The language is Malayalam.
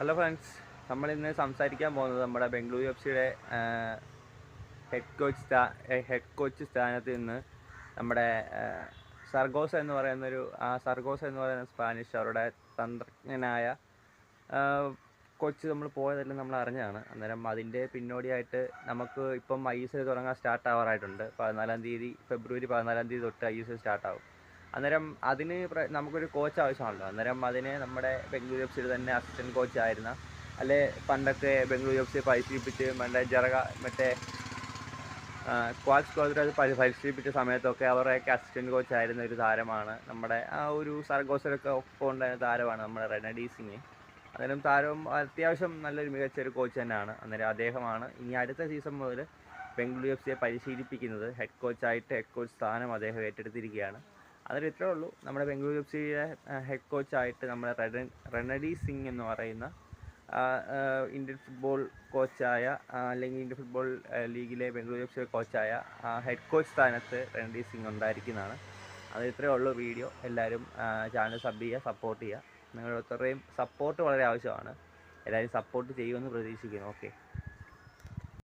ഹലോ ഫ്രണ്ട്സ് നമ്മൾ ഇന്ന് സംസാരിക്കാൻ പോകുന്നത് നമ്മുടെ ബംഗളൂരു എഫ് സിയുടെ ഹെഡ് കോച്ച് സ്ഥാ ഹെഡ് കോച്ച് സ്ഥാനത്ത് നിന്ന് നമ്മുടെ സർഗോസ എന്ന് പറയുന്നൊരു ആ സർഗോസ എന്ന് പറയുന്ന സ്പാനിഷ് അവരുടെ തന്ത്രജ്ഞനായ കൊച്ച് നമ്മൾ പോയതെല്ലാം നമ്മൾ അറിഞ്ഞതാണ്. അന്നേരം അതിന്റെ പിന്നോടിയായിട്ട് നമുക്ക് ഇപ്പം ഐ എസ് എൽ തുടങ്ങാൻ സ്റ്റാർട്ട് ആവാറായിട്ടുണ്ട്. പതിനാലാം തീയതി ഫെബ്രുവരി പതിനാലാം തീയതി തൊട്ട് ഐ എസ് എൽ സ്റ്റാർട്ട് ആവും. അന്നേരം അതിന് നമുക്കൊരു കോച്ച് ആവശ്യമാണല്ലോ. അന്നേരം അതിന് നമ്മുടെ ബംഗളൂരു എഫ് സിയിൽ തന്നെ അസിസ്റ്റന്റ് കോച്ച് ആയിരുന്ന അല്ലെ പണ്ടൊക്കെ ബംഗളൂരു എഫ് സി പരിശീലിപ്പിച്ച് മറ്റേ ജറക മറ്റേ ക്വാക്സ് കോളേജിൽ പരി പരിശീലിപ്പിച്ച സമയത്തൊക്കെ അവരുടെയൊക്കെ അസിസ്റ്റന്റ് കോച്ച് ആയിരുന്ന ഒരു താരമാണ് നമ്മുടെ ആ ഒരു സർഗോസിലൊക്കെ ഒപ്പം ഉണ്ടായിരുന്ന താരമാണ് നമ്മുടെ റെനഡി സിംഗ്. അന്നേരം താരം അത്യാവശ്യം നല്ലൊരു മികച്ച ഒരു കോച്ച് തന്നെയാണ്. അന്നേരം അദ്ദേഹമാണ് ഇനി അടുത്ത സീസൺ മുതൽ ബംഗളൂരു എഫ് സിയെ പരിശീലിപ്പിക്കുന്നത്. ഹെഡ് കോച്ചായിട്ട് ഹെഡ് കോച്ച് സ്ഥാനം അദ്ദേഹം ഏറ്റെടുത്തിരിക്കുകയാണ്. അന്നേരം ഇത്രേ ഉള്ളൂ. നമ്മുടെ ബംഗളൂരു എഫ് സിയുടെ ഹെഡ് കോച്ചായിട്ട് നമ്മുടെ റെഡൻ റെനഡി സിംഗ് എന്ന് പറയുന്ന ഇന്ത്യൻ ഫുട്ബോൾ കോച്ചായ അല്ലെങ്കിൽ ഇന്ത്യൻ ഫുട്ബോൾ ലീഗിലെ ബംഗളൂരു എഫ് സിയുടെ കോച്ചായ ഹെഡ് കോച്ച് സ്ഥാനത്ത് റെനഡി സിംഗ് ഉണ്ടായിരിക്കുന്നതാണ്. അത് ഇത്രയേ ഉള്ളൂ വീഡിയോ. എല്ലാവരും ചാനൽ സബ് ചെയ്യുക സപ്പോർട്ട് ചെയ്യുക. നിങ്ങളുടെ ഒത്തരുടെയും സപ്പോർട്ട് വളരെ ആവശ്യമാണ്. എല്ലാവരും സപ്പോർട്ട് ചെയ്യുമെന്ന് പ്രതീക്ഷിക്കുന്നു. ഓക്കെ